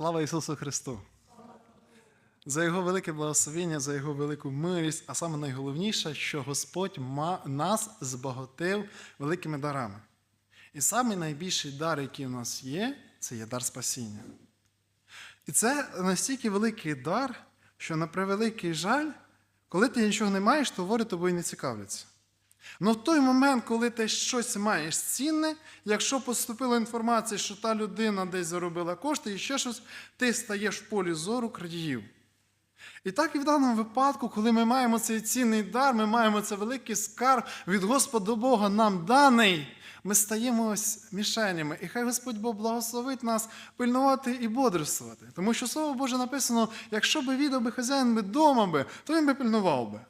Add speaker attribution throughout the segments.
Speaker 1: Слава Ісусу Христу! За Його велике благословення, за Його велику милість, а саме найголовніше, що Господь нас збагатив великими дарами. І самий найбільший дар, який у нас є, це є дар спасіння. І це настільки великий дар, що на превеликий жаль, коли ти нічого не маєш, то говори тобою не цікавляться. Ну в той момент, коли ти щось маєш цінне, якщо поступила інформація, що та людина десь заробила кошти і ще щось, ти стаєш в полі зору крадіїв. І так і в даному випадку, коли ми маємо цей цінний дар, ми маємо цей великий скарб від Господа Бога нам даний, ми стаємо ось мішенями. І хай Господь Бог благословить нас пильнувати і бодрствувати. Тому що Слово Боже написано, якщо би відав би хазяїн би дома би, то він би пильнував би.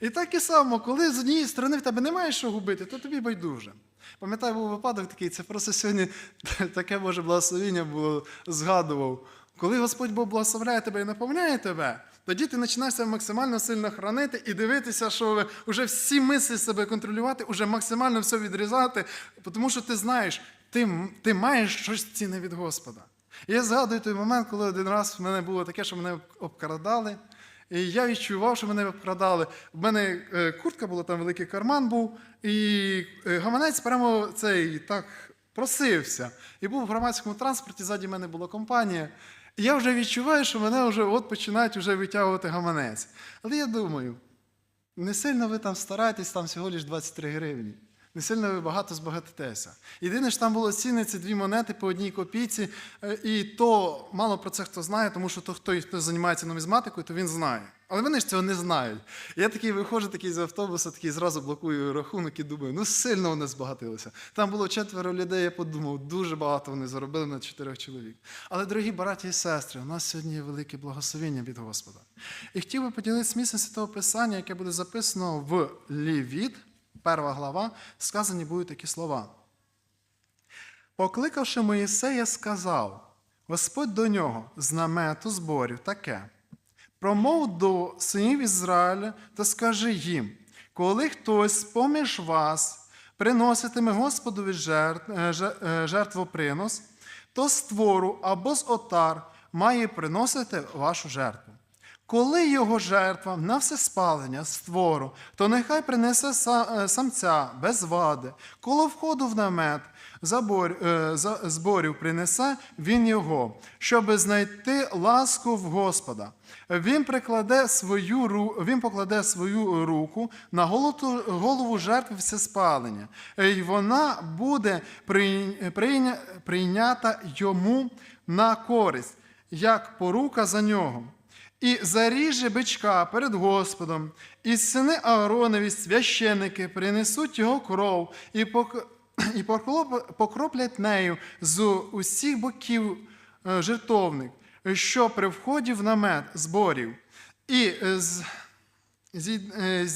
Speaker 1: І так і само, коли з однієї сторони в тебе немає що губити, то тобі байдуже. Пам'ятаю, був випадок такий, це просто сьогодні таке Боже благословіння було, згадував. Коли Господь Бог благословляє тебе і наповняє тебе, тоді ти починаєш себе максимально сильно хранити і дивитися, що вже всі мислі себе контролювати, вже максимально все відрізати, тому що ти знаєш, ти, ти маєш щось цінне від Господа. І я згадую той момент, коли один раз в мене було таке, що мене обкрадали. І я відчував, що мене обкрадали. В мене е, куртка була, там великий карман був, і е, гаманець прямо цей так просився. І був в громадському транспорті, ззаді мене була компанія. І я вже відчуваю, що мене вже от починають вже витягувати гаманець. Але я думаю, не сильно ви там стараєтесь, там всього лиш 23 гривні. Не сильно багато збагатитеся. Єдине, що там було цінне, це дві монети по одній копійці. е, І то мало про це хто знає, тому що то, хто, хто займається нумізматикою, то він знає. Але вони ж цього не знають. Я такий виходжу такий з автобуса, такий зразу блокую рахунок і думаю, ну сильно вони збагатилися. Там було четверо людей, я подумав, дуже багато вони заробили на чотирьох чоловік. Але, дорогі браті і сестри, у нас сьогодні є велике благословення від Господа. І хотів би поділитися місцем Святого Писання, яке буде записано в Лівіт, перша глава, сказані будуть такі слова. Покликавши Моїсея, сказав: Господь до нього з намету зборів таке. Промов до синів Ізраїля та скажи їм, коли хтось поміж вас приноситиме Господові жертв, е, е, жертвопринос, то з твору або з отар має приносити вашу жертву. Коли його жертва на всеспалення з твору, то нехай принесе е, самця без вади, коло входу в намет забор, е, зборів принесе він його, щоби знайти ласку в Господа. Він прикладе свою він покладе свою руку на голову, жертви всеспалення, і вона буде прийня- прийня- прийнята йому на користь, як порука за нього. І заріже бичка перед Господом, і сини Ааронові, священники, принесуть його кров і, пок... і покроп- покроплять нею з усіх боків е, жертовник, що при вході в намет зборів. І з... Е,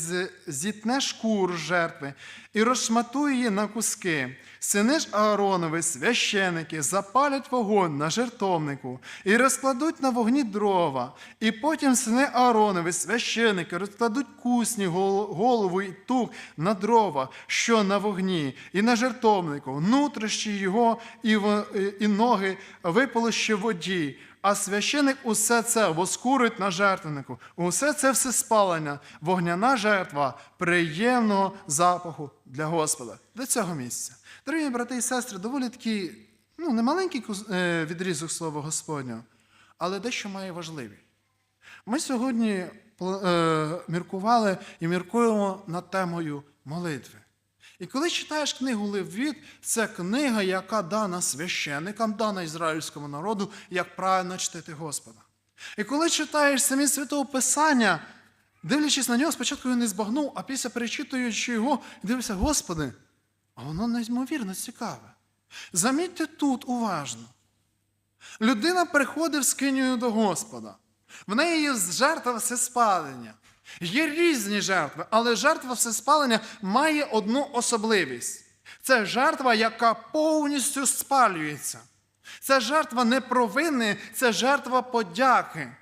Speaker 1: зітне шкуру жертви і розшматує її на куски. Сини ж Ааронови, священики, запалять вогонь на жертовнику і розкладуть на вогні дрова. І потім сини Ааронови, священики, розкладуть кусні голову і тук на дрова, що на вогні, і на жертовнику, внутрішні його і, ноги виполоще в воді. А священик усе це воскурить на жертвеннику. Усе це все спалення, вогняна жертва приємного запаху для Господа. До цього місця. Дорогі брати і сестри, доволі такий, ну, не маленький е, відрізок слова Господнього, але дещо має важливі. Ми сьогодні е, міркували і міркуємо над темою молитви. І коли читаєш книгу Левіт, це книга, яка дана священникам, дана ізраїльському народу, як правильно чтити Господа. І коли читаєш самі святого Писання, дивлячись на нього, спочатку я не збагнув, а після перечитуючи його, дивишся, Господи, а воно неймовірно цікаве. Замітьте тут уважно. Людина приходить в скинію до Господа. В неї є жертва всеспалення. Є різні жертви, але жертва всеспалення має одну особливість. Це жертва, яка повністю спалюється. Це жертва не провини, це жертва подяки.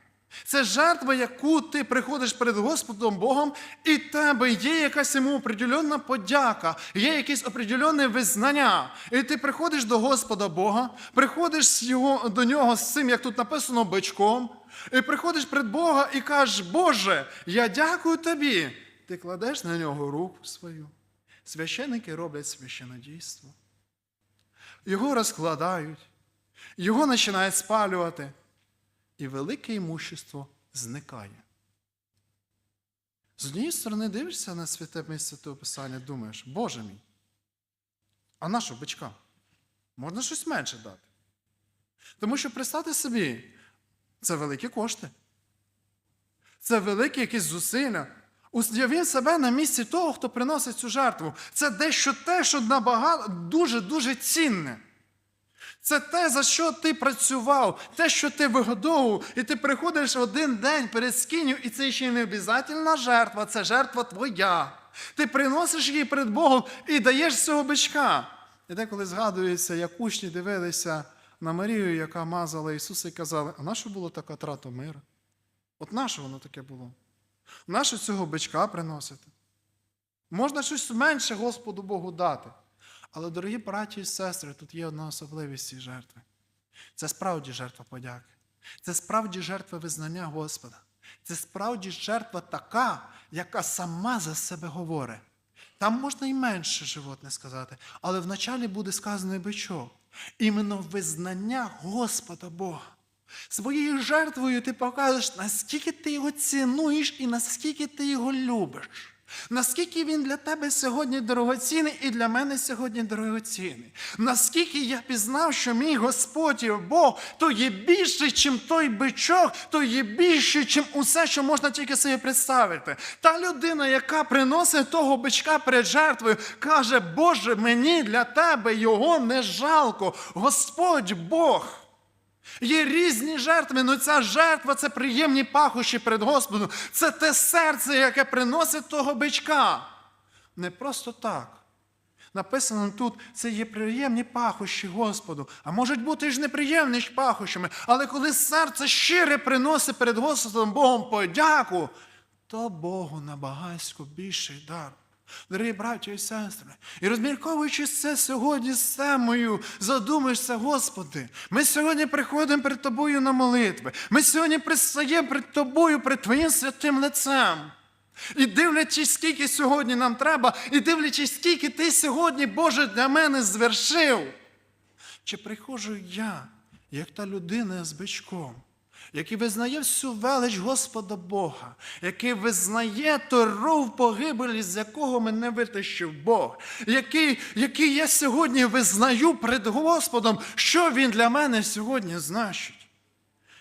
Speaker 1: Це жертва, яку ти приходиш перед Господом Богом, і в тебе є якась йому определенна подяка, є якесь определенне визнання. І ти приходиш до Господа Бога, приходиш його, до нього з цим, як тут написано, бичком, і приходиш перед Бога і кажеш, Боже, я дякую тобі. Ти кладеш на нього руку свою. Священники роблять священодійство. Його розкладають, його починають спалювати і велике імущество зникає. З однієї сторони, дивишся на святе місце того писання, думаєш, Боже мій, а на бичка? Можна щось менше дати. Тому що представте собі, це великі кошти. Це великі якісь зусилля. Уявив себе на місці того, хто приносить цю жертву. Це дещо те, що набагато дуже-дуже цінне. Це те, за що ти працював, те, що ти вигодовував, і ти приходиш один день перед скиню, і це ще не обов'язательна жертва, це жертва твоя. Ти приносиш її перед Богом і даєш цього бичка. І деколи згадується, як учні дивилися на Марію, яка мазала Ісуса, і казали, а нащо було така трата мира? От нащо воно таке було? Нащо цього бичка приносити? Можна щось менше Господу Богу дати. Але, дорогі браті і сестри, тут є одна особливість цієї жертви. Це справді жертва подяки. Це справді жертва визнання Господа. Це справді жертва така, яка сама за себе говорить. Там можна і менше животне сказати, але вначалі буде сказано і бичок. Іменно визнання Господа Бога. Своєю жертвою ти покажеш, наскільки ти його цінуєш і наскільки ти його любиш. Наскільки він для тебе сьогодні дорогоцінний і для мене сьогодні дорогоцінний. Наскільки я пізнав, що мій Господь і Бог то є більший, чим той бичок, то є більший, чим усе, що можна тільки собі представити. Та людина, яка приносить того бичка перед жертвою, каже, Боже, мені для тебе його не жалко. Господь Бог. Є різні жертви, але ця жертва це приємні пахощі перед Господом. Це те серце, яке приносить того бичка. Не просто так. Написано тут, це є приємні пахощі Господу. А можуть бути ж неприємні пахощами. Але коли серце щире приносить перед Господом Богом подяку, то Богу набагатько більший дар. Дорогі браті і сестри, і розмірковуючи це сьогодні з темою, задумаєшся, Господи, ми сьогодні приходимо перед Тобою на молитви. Ми сьогодні пристаємо перед Тобою, перед Твоїм святим лицем. І дивлячись, скільки сьогодні нам треба, і дивлячись, скільки ти сьогодні, Боже, для мене звершив. Чи приходжу я, як та людина з бичком, який визнає всю велич Господа Бога, який визнає той в погибелі, з якого мене витащив Бог, який, який я сьогодні визнаю перед Господом, що Він для мене сьогодні значить.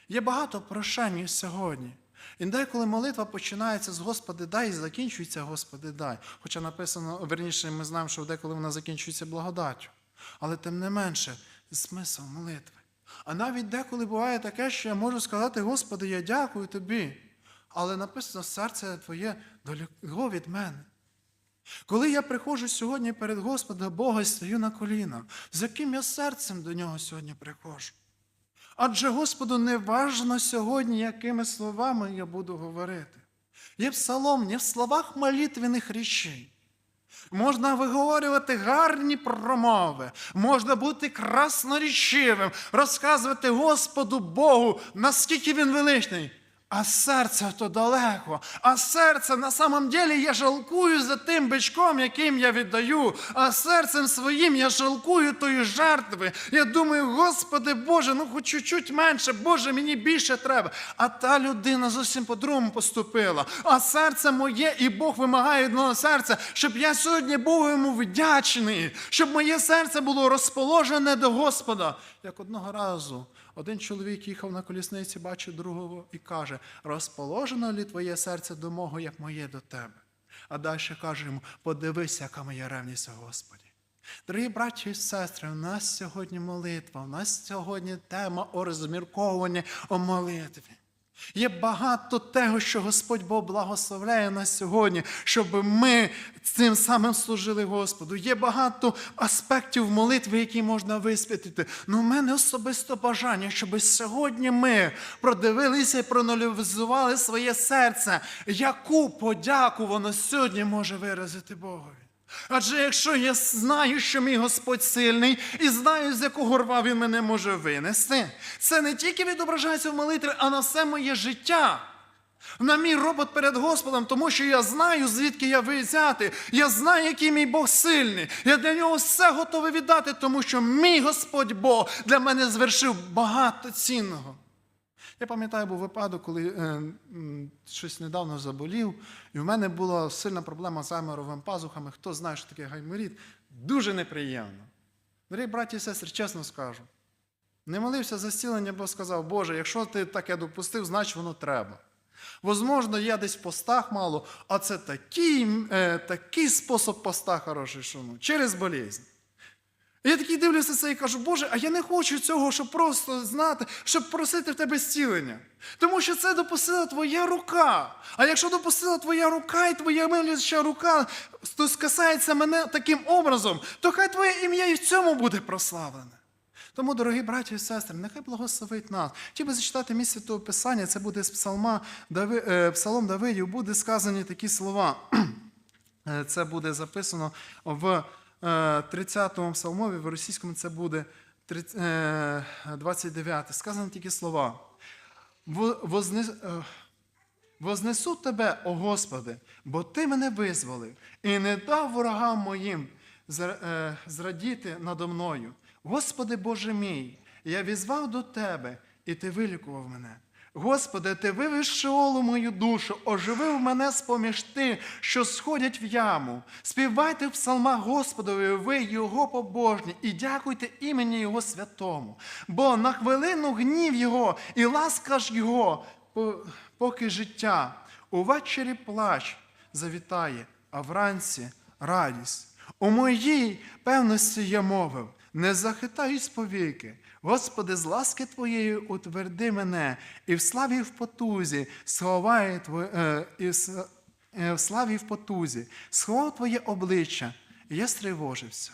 Speaker 1: Є багато прошень сьогодні. І деколи молитва починається з Господи дай і закінчується Господи дай. Хоча написано, верніше, ми знаємо, що деколи вона закінчується благодаттю. Але тим не менше, смисл молитви. А навіть деколи буває таке, що я можу сказати, Господи, я дякую тобі. Але написано, серце Твоє далеко від мене. Коли я приходжу сьогодні перед Господом Бога і стою на коліна, з яким я серцем до нього сьогодні приходжу? Адже Господу не важно сьогодні, якими словами я буду говорити. Є псалом не в словах молитвених речей. Можна виговорювати гарні промови, можна бути краснорічивим, розказувати Господу Богу, наскільки він величний. А серце то далеко. А серце на самом деле я жалкую за тим бичком, яким я віддаю. А серцем своїм я жалкую тої жертви. Я думаю, Господи Боже, ну хоч чуть-чуть менше, Боже, мені більше треба. А та людина зовсім по-другому поступила. А серце моє, і Бог вимагає одного серця, щоб я сьогодні був йому вдячний, щоб моє серце було розположене до Господа. Як одного разу. Один чоловік їхав на колісниці, бачить другого і каже: розположено лі твоє серце до мого, як моє до тебе. А далі каже йому: подивися, яка моя ревність, Господі. Дорогі браті і сестри, у нас сьогодні молитва, у нас сьогодні тема о розмірковуванні о молитві. Є багато того, що Господь Бог благословляє нас сьогодні, щоб ми цим самим служили Господу. Є багато аспектів молитви, які можна висвятити. Ну, у мене особисто бажання, щоб сьогодні ми продивилися і проаналізували своє серце, яку подяку воно сьогодні може виразити Богові. Адже якщо я знаю, що мій Господь сильний, і знаю, з якого рва він мене може винести, це не тільки відображається в молитві, а на все моє життя. На мій робот перед Господом, тому що я знаю, звідки я взяти. Я знаю, який мій Бог сильний. Я для нього все готовий віддати, тому що мій Господь Бог для мене звершив багато цінного. Я пам'ятаю, був випадок, коли е, щось недавно заболів, і в мене була сильна проблема з гайморовими пазухами. Хто знає, що таке гайморіт, дуже неприємно. Дорогі браті і сестри, чесно скажу. Не молився за зцілення, бо сказав, Боже, якщо ти таке допустив, значить воно треба. Возможно, я десь в постах мало, а це такий, е, такий спосіб поста хороший, що ну, через болезнь. Я такий дивлюся це і кажу, Боже, а я не хочу цього, щоб просто знати, щоб просити в тебе зцілення. Тому що це допустила твоя рука. А якщо допустила твоя рука і твоя милюща рука то скасається мене таким образом, то хай твоє ім'я і в цьому буде прославлене. Тому, дорогі браті і сестри, нехай благословить нас. Хотів би зачитати місце Святого Писання, це буде з псалма, Дави, е, Псалом Давидів, буде сказані такі слова. Е, Це буде записано в е, 30-му псалмові, в російському це буде 30, е, 29. Сказано такі слова. «Во- возне- е, Вознесу тебе, о Господи, бо Ти мене визволив і не дав ворогам моїм зрадіти надо мною. Господи Боже мій, я візвав до Тебе, і Ти вилікував мене. Господи, Ти вивів з Шеолу мою душу, оживив мене з-поміж тих, що сходять в яму. Співайте в псалмах Господові, ви Його побожні, і дякуйте імені Його святому. Бо на хвилину гнів Його і ласка ж Його, поки життя, увечері плач завітає, а вранці радість. У моїй певності я мовив, не захитаюсь повіки. Господи, з ласки Твоєї утверди мене, і в славі в потузі сховає Твоє, е, і с- е, в славі в потузі, сховав Твоє обличчя, і я стривожився.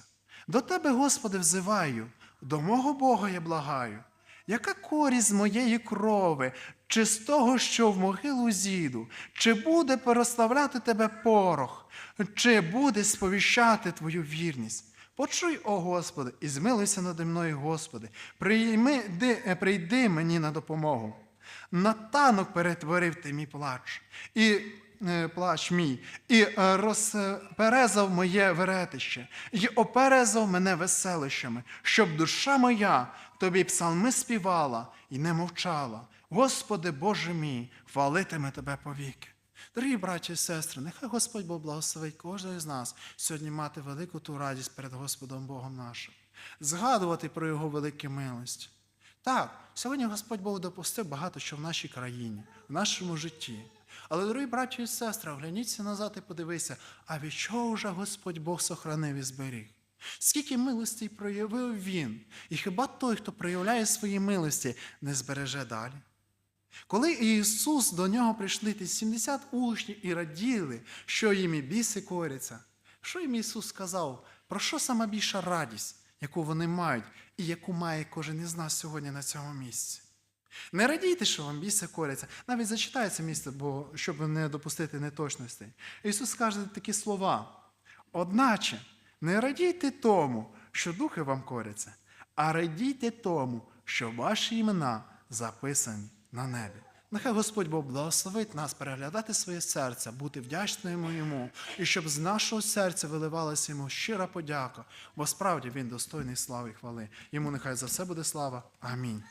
Speaker 1: До Тебе, Господи, взиваю, до мого Бога я благаю. Яка користь моєї крови, чи з того, що в могилу зійду, чи буде переставляти тебе порох, чи буде сповіщати твою вірність? Почуй, о Господи, і змилуйся нади мною, Господи, прийми, ди- е, прийди мені на допомогу. На танок перетворив ти мій плач, і е, плач мій, і е, розперезав моє веретище, і оперезав мене веселищами, щоб душа моя тобі псалми співала і не мовчала. Господи Боже мій, хвалитиме тебе повіки. Дорогі браті і сестри, нехай Господь Бог благословить кожного з нас сьогодні мати велику ту радість перед Господом Богом нашим, згадувати про Його великі милості. Так, сьогодні Господь Бог допустив багато що в нашій країні, в нашому житті. Але, дорогі браті і сестри, огляніться назад і подивися, а від чого вже Господь Бог сохранив і зберіг? Скільки милостей проявив Він, і хіба той, хто проявляє свої милості, не збереже далі? Коли Ісус до нього прийшли ті 70 учнів і раділи, що їм і біси коряться, що їм Ісус сказав, про що сама більша радість, яку вони мають, і яку має кожен із нас сьогодні на цьому місці? Не радійте, що вам біси коряться. Навіть зачитаю це місце, бо щоб не допустити неточностей. Ісус каже такі слова. Одначе, не радійте тому, що духи вам коряться, а радійте тому, що ваші імена записані на небі. Нехай Господь Бог благословить нас переглядати своє серце, бути вдячним йому, і щоб з нашого серця виливалася йому щира подяка, бо справді він достойний слави і хвали. Йому нехай за все буде слава. Амінь.